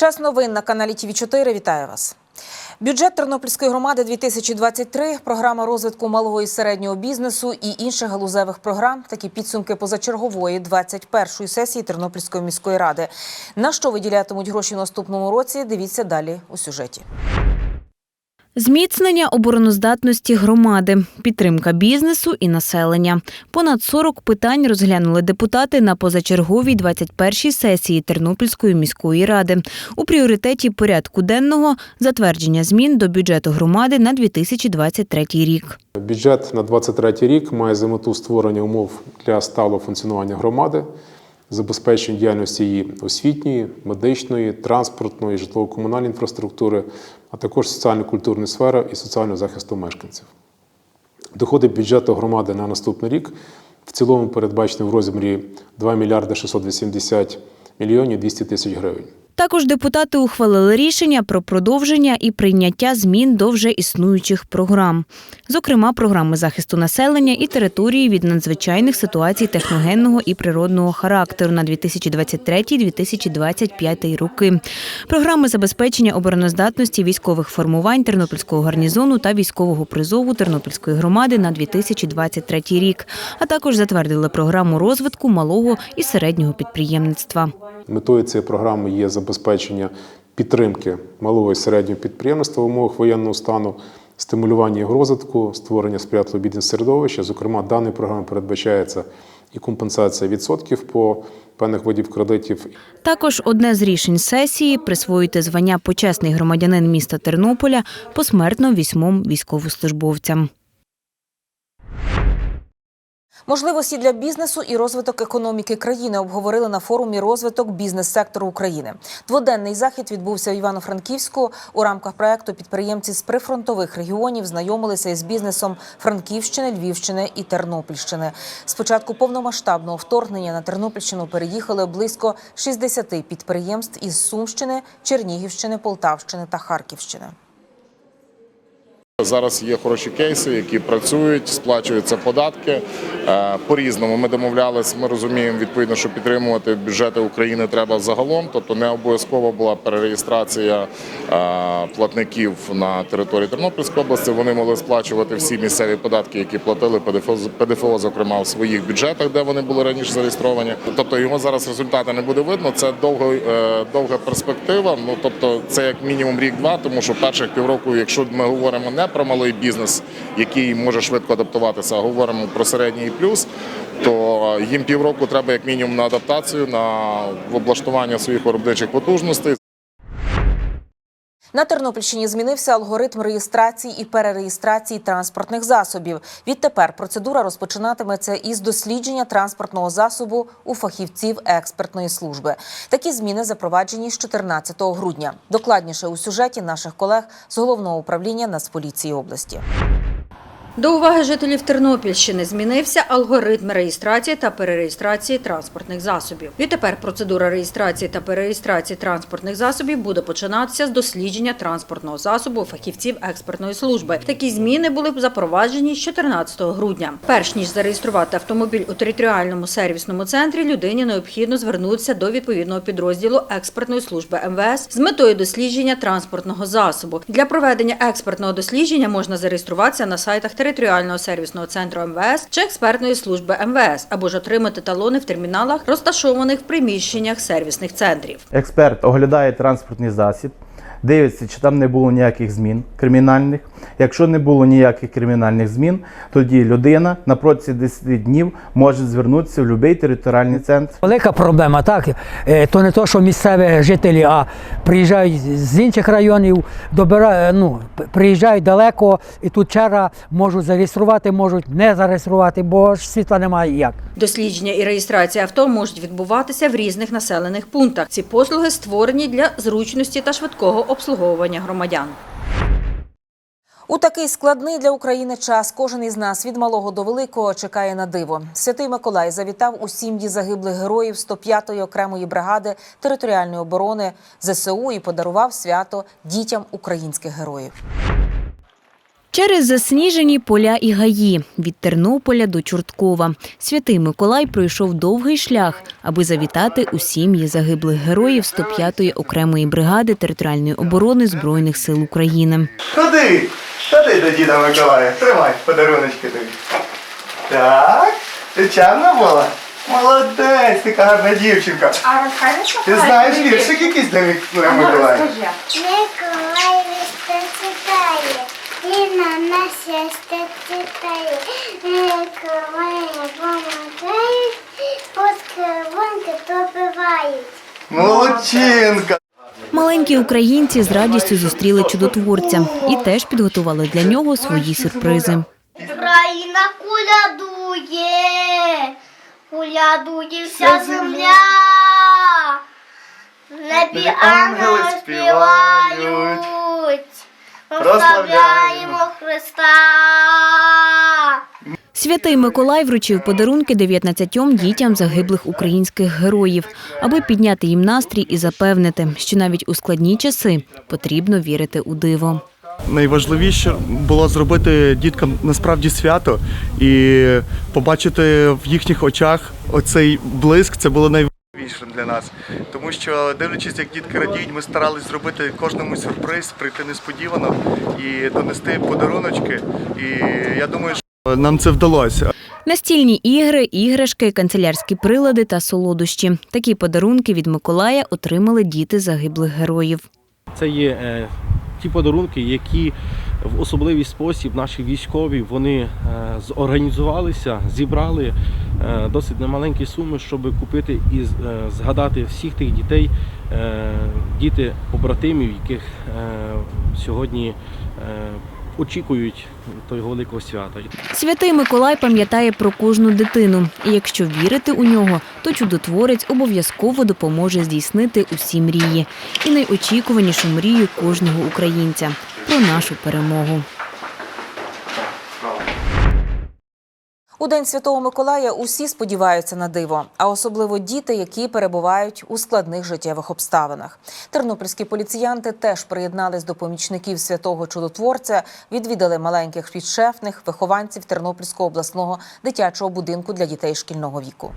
Час новин на каналі ТВ 4 Вітаю вас. Бюджет Тернопільської громади 2023, програма розвитку малого і середнього бізнесу і інших галузевих програм. Такі підсумки позачергової 21-ї сесії Тернопільської міської ради. На що виділятимуть гроші в наступному році? Дивіться далі у сюжеті. Зміцнення обороноздатності громади, підтримка бізнесу і населення. Понад 40 питань розглянули депутати на позачерговій 21-й сесії Тернопільської міської ради. У пріоритеті порядку денного затвердження змін до бюджету громади на 2023 рік. Бюджет на 23 рік має за мету створення умов для сталого функціонування громади, забезпечення діяльності її освітньої, медичної, транспортної, житлово-комунальної інфраструктури, а також соціально-культурної сфери і соціального захисту мешканців. Доходи бюджету громади на наступний рік в цілому передбачені в розмірі 2 мільярди 680 мільйонів 200 тисяч гривень. Також депутати ухвалили рішення про продовження і прийняття змін до вже існуючих програм, зокрема програми захисту населення і території від надзвичайних ситуацій техногенного і природного характеру на 2023-2025 роки, програми забезпечення обороноздатності військових формувань Тернопільського гарнізону та військового призову Тернопільської громади на 2023 рік, а також затвердили програму розвитку малого і середнього підприємництва. Метою цієї програми є забезпечення підтримки малого і середнього підприємництва в умовах воєнного стану, стимулювання його розвитку, створення сприятливого бізнес-середовища. Зокрема, даною програмою передбачається і компенсація відсотків по певних видів кредитів, Також одне з рішень сесії присвоїти звання почесний громадянин міста Тернополя посмертно вісьмом військовослужбовцям. Можливості для бізнесу і розвиток економіки країни обговорили на форумі розвиток бізнес-сектору України. Дводенний захід відбувся в Івано-Франківську. У рамках проекту підприємці з прифронтових регіонів знайомилися із бізнесом Франківщини, Львівщини і Тернопільщини. З початку повномасштабного вторгнення на Тернопільщину переїхали близько 60 підприємств із Сумщини, Чернігівщини, Полтавщини та Харківщини. Зараз є хороші кейси, які працюють, сплачуються податки Е, по-різному. Ми домовлялись, ми розуміємо відповідно, що підтримувати бюджети України треба загалом, тобто не обов'язково була перереєстрація е, платників на території Тернопільської області. Вони могли сплачувати всі місцеві податки, які платили ПДФО, зокрема в своїх бюджетах, де вони були раніше зареєстровані. Тобто його зараз результати не буде видно. Це довго, е, довга перспектива. Ну тобто, це як мінімум рік-два, тому що перших півроку, якщо ми говоримо не про малий бізнес, який може швидко адаптуватися, а говоримо про середній плюс, то їм півроку треба як мінімум на адаптацію, на облаштування своїх виробничих потужностей. На Тернопільщині змінився алгоритм реєстрації і перереєстрації транспортних засобів. Відтепер процедура розпочинатиметься із дослідження транспортного засобу у фахівців експертної служби. Такі зміни запроваджені з 14 грудня. Докладніше у сюжеті наших колег з головного управління Нацполіції області. До уваги жителів Тернопільщини змінився алгоритм реєстрації та перереєстрації транспортних засобів. Відтепер процедура реєстрації та перереєстрації транспортних засобів буде починатися з дослідження транспортного засобу фахівців експертної служби. Такі зміни були запроваджені з 14 грудня. Перш ніж зареєструвати автомобіль у територіальному сервісному центрі, людині необхідно звернутися до відповідного підрозділу експертної служби МВС з метою дослідження транспортного засобу. Для проведення експертного дослідження можна зареєструватися на сайтах територіального сервісного центру МВС чи експертної служби МВС або ж отримати талони в терміналах, розташованих в приміщеннях сервісних центрів. Експерт оглядає транспортний засіб, дивиться, чи там не було ніяких змін кримінальних. Якщо не було ніяких кримінальних змін, тоді людина на протязі 10 днів може звернутися в будь-який територіальний центр. Велика проблема, так. Е, То не то, що місцеві жителі, а приїжджають з інших районів, добира, ну, приїжджають далеко, і тут черга можуть зареєструвати, можуть не зареєструвати, бо ж світла немає як. Дослідження і реєстрація авто можуть відбуватися в різних населених пунктах. Ці послуги створені для зручності та швидкого обслуговування громадян. У такий складний для України час кожен із нас від малого до великого чекає на диво. Святий Миколай завітав у сім'ї загиблих героїв 105-ї окремої бригади територіальної оборони ЗСУ і подарував свято дітям українських героїв. Через засніжені поля і гаї від Тернополя до Чорткова святий Миколай пройшов довгий шлях, аби завітати у сім'ї загиблих героїв 105-ї окремої бригади територіальної оборони збройних сил України. Ходи, ходи до діда Миколая. Тримай подаруночки тобі. Так, ти була? Молодець, ти гарна дівчинка. А розкажеш, що Ти знаєш віршик якийсь для для Миколая? Миколай на нас щастя читає. Миколай помагають, поскривонки пробивають. Молодчинка. Маленькі українці з радістю зустріли чудотворця і теж підготували для нього свої сюрпризи. Країна кулядує, кулядує вся земля. В небі ангели співають, прославляємо Христа. Святий Миколай вручив подарунки 19 дітям загиблих українських героїв, аби підняти їм настрій і запевнити, що навіть у складні часи потрібно вірити у диво. Найважливіше було зробити діткам насправді свято і побачити в їхніх очах оцей блиск. Це було найважливішим для нас. Тому що, дивлячись, як дітки радіють, ми старались зробити кожному сюрприз, прийти несподівано і донести подаруночки. І я думаю, що нам це вдалося. Настільні ігри, іграшки, канцелярські прилади та солодощі. Такі подарунки від Миколая отримали діти загиблих героїв. Це є е, ті подарунки, які в особливий спосіб наші військові вони е, зорганізувалися, зібрали е, досить немаленькі суми, щоб купити і е, згадати всіх тих дітей, діти побратимів, яких сьогодні очікують того великого свята. Святий Миколай пам'ятає про кожну дитину, і якщо вірити у нього, то чудотворець обов'язково допоможе здійснити усі мрії. І найочікуванішу мрію кожного українця про нашу перемогу. У День Святого Миколая усі сподіваються на диво, а особливо діти, які перебувають у складних життєвих обставинах. Тернопільські поліціянти теж приєднались до помічників святого чудотворця, відвідали маленьких підшефних вихованців Тернопільського обласного дитячого будинку для дітей шкільного віку.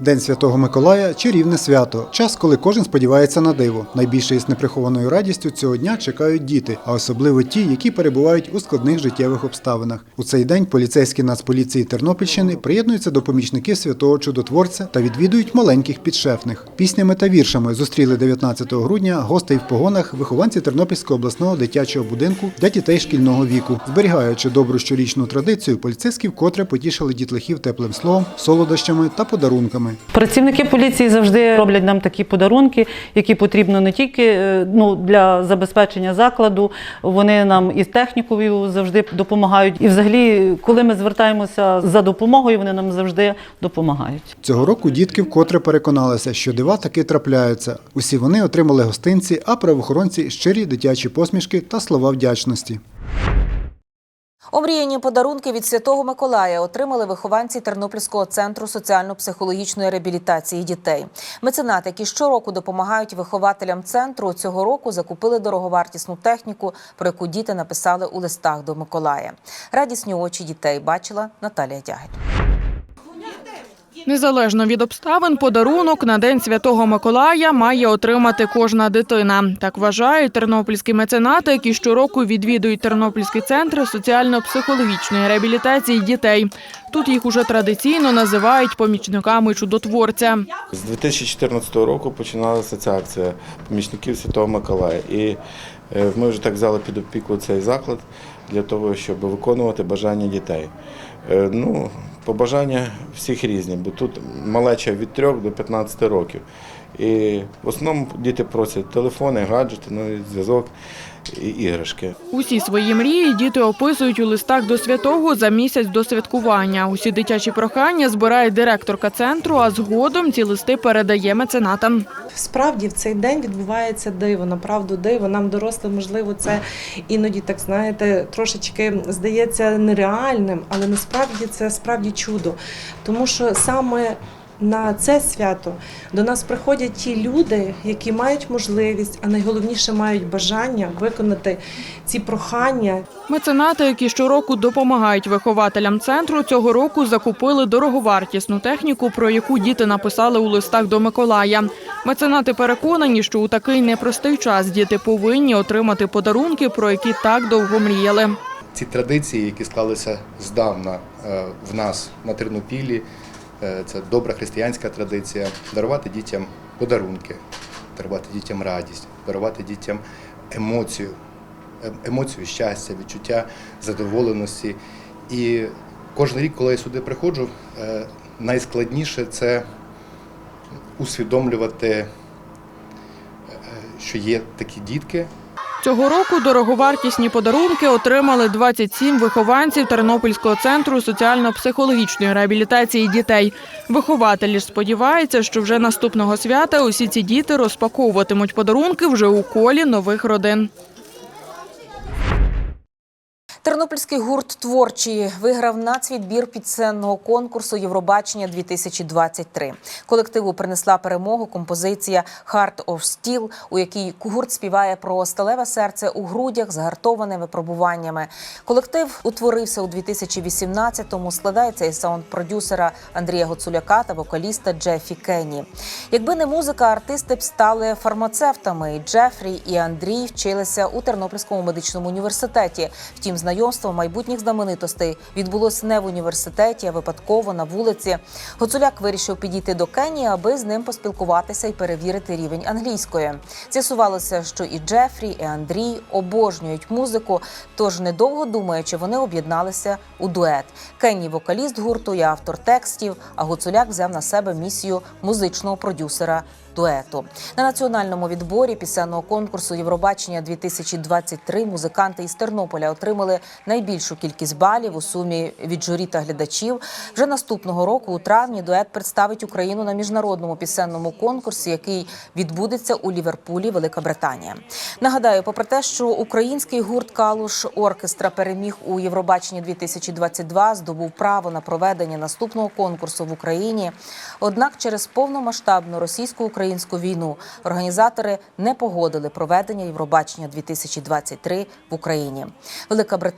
День Святого Миколая чарівне свято. Час, коли кожен сподівається на диво. Найбільше із неприхованою радістю цього дня чекають діти, а особливо ті, які перебувають у складних життєвих обставинах. У цей день поліцейські Нацполіції Тернопільщини приєднуються до помічників святого чудотворця та відвідують маленьких підшефних. Піснями та віршами зустріли 19 грудня гостей в погонах вихованці Тернопільського обласного дитячого будинку для дітей шкільного віку. Зберігаючи добру щорічну традицію, поліцейські вкотре потішили дітлахів теплим словом, солодощами та подарунками. Працівники поліції завжди роблять нам такі подарунки, які потрібно не тільки е, ну, для забезпечення закладу, вони нам із технікою завжди допомагають. І взагалі, коли ми звертаємося за допомогою, вони нам завжди допомагають. Цього року дітки вкотре переконалися, що дива таки трапляються. Усі вони отримали гостинці, а правоохоронці щирі дитячі посмішки та слова вдячності. Омріяні подарунки від Святого Миколая отримали вихованці Тернопільського центру соціально-психологічної реабілітації дітей. Меценати, які щороку допомагають вихователям центру, цього року закупили дороговартісну техніку, про яку діти написали у листах до Миколая. Радісні очі дітей бачила Наталія Дягель. Незалежно від обставин, подарунок на День Святого Миколая має отримати кожна дитина. Так вважають тернопільські меценати, які щороку відвідують Тернопільський центр соціально-психологічної реабілітації дітей. Тут їх уже традиційно називають помічниками чудотворця. З 2014 року починалася ця акція помічників Святого Миколая. І е, ми вже так взяли під опіку цей заклад для того, щоб виконувати бажання дітей. Е, Ну, побажання всіх різні, бо тут малеча від 3 до 15 років. І в основному діти просять телефони, гаджети, ну зв'язок іграшки. Усі свої мрії діти описують у листах до святого за місяць до святкування. Усі дитячі прохання збирає директорка центру, а згодом ці листи передає меценатам. Справді в цей день відбувається диво, направду диво. Нам дорослим, можливо, це іноді так знаєте, трошечки здається нереальним, але насправді це справді чудо. Тому що саме на це свято до нас приходять ті люди, які мають можливість, а найголовніше мають бажання виконати ці прохання. Меценати, які щороку допомагають вихователям центру, цього року закупили дороговартісну техніку, про яку діти написали у листах до Миколая. Меценати переконані, що у такий непростий час діти повинні отримати подарунки, про які так довго мріяли. ці традиції, які склалися здавна е, в нас на Тернопілі, це добра християнська традиція, дарувати дітям подарунки, дарувати дітям радість, дарувати дітям емоцію, е- емоцію щастя, відчуття задоволеності. І кожен рік, коли я сюди приходжу, е, найскладніше це усвідомлювати, е, що є такі дітки, Цього року дороговартісні подарунки отримали 27 вихованців Тернопільського центру соціально-психологічної реабілітації дітей. Вихователі сподіваються, що вже наступного свята усі ці діти розпаковуватимуть подарунки вже у колі нових родин. Тернопільський гурт творчий виграв нацвідбір підсценного конкурсу Євробачення 2023. Колективу принесла перемогу композиція «Heart of Steel», у якій гурт співає про сталеве серце у грудях, загартоване випробуваннями. Колектив утворився у 2018-му, складається із саунд-продюсера Андрія Гоцуляка та вокаліста Джефі Кенні. Якби не музика, артисти б стали фармацевтами. Джефрі і Андрій вчилися у Тернопільському медичному університеті. Втім, знайомство майбутніх знаменитостей відбулось не в університеті, а випадково на вулиці. Гоцуляк вирішив підійти до Кенні, аби з ним поспілкуватися і перевірити рівень англійської. З'ясувалося, що і Джефрі, і Андрій обожнюють музику. Тож, недовго думаючи, вони об'єдналися у дует. Кенні вокаліст гурту і автор текстів. А Гуцуляк взяв на себе місію музичного продюсера дуету. На національному відборі пісенного конкурсу Євробачення 2023 музиканти із Тернополя отримали найбільшу кількість балів у сумі від журі та глядачів. Вже наступного року, у травні, дует представить Україну на міжнародному пісенному конкурсі, який відбудеться у Ліверпулі, Велика Британія. Нагадаю, попри те, що український гурт Калуш Оркестра переміг у Євробаченні 2022, здобув право на проведення наступного конкурсу в Україні. Однак через повномасштабну російсько-українську війну організатори не погодили проведення Євробачення 2023 в Україні. Велика Британія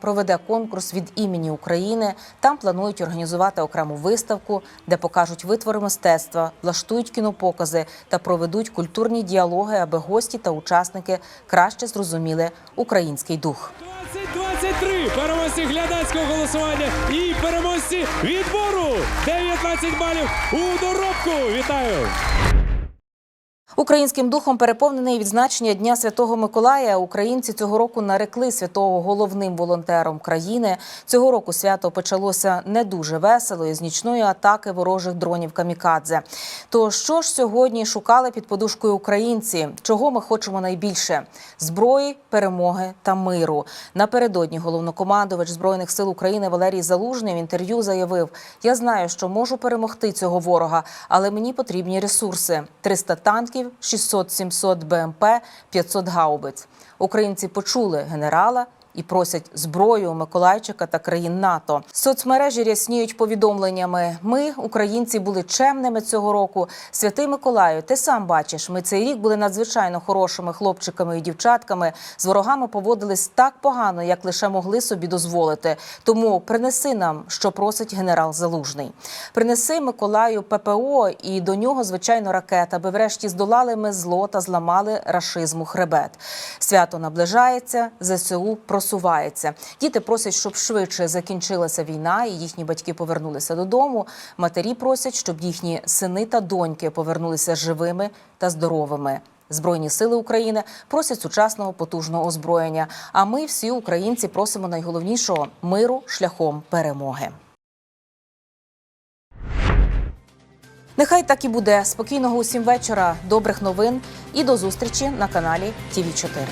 проведе конкурс від імені України. Там планують організувати окрему виставку, де покажуть витвори мистецтва, влаштують кінопокази та проведуть культурні діалоги, аби гості та учасники краще зрозуміли український дух. 23 переможці глядацького голосування і переможці відбору 19 балів у доробку. Вітаю! Українським духом переповнений відзначення Дня Святого Миколая. Українці цього року нарекли святого головним волонтером країни. Цього року свято почалося не дуже весело із нічної атаки ворожих дронів камікадзе. То що ж сьогодні шукали під подушкою українці? Чого ми хочемо найбільше? Зброї, перемоги та миру. Напередодні головнокомандувач збройних сил України Валерій Залужний в інтерв'ю заявив: Я знаю, що можу перемогти цього ворога, але мені потрібні ресурси: 300 танків, 600-700 БМП, 500 гаубиць. Українці почули генерала. І просять зброю Миколайчика та країн НАТО. Соцмережі рясніють повідомленнями. Ми, українці, були чемними цього року. Святий Миколаю, ти сам бачиш, ми цей рік були надзвичайно хорошими хлопчиками і дівчатками. З ворогами поводились так погано, як лише могли собі дозволити. Тому принеси нам, що просить генерал Залужний. Принеси Миколаю ППО і до нього, звичайно, ракета, аби врешті здолали ми зло та зламали рашизму хребет. Свято наближається, ЗСУ просувається. Діти просять, щоб швидше закінчилася війна, і їхні батьки повернулися додому. Матері просять, щоб їхні сини та доньки повернулися живими та здоровими. Збройні сили України просять сучасного потужного озброєння. А ми, всі українці, просимо найголовнішого миру шляхом перемоги. Нехай так і буде. Спокійного усім вечора, добрих новин і до зустрічі на каналі ТІВІ 4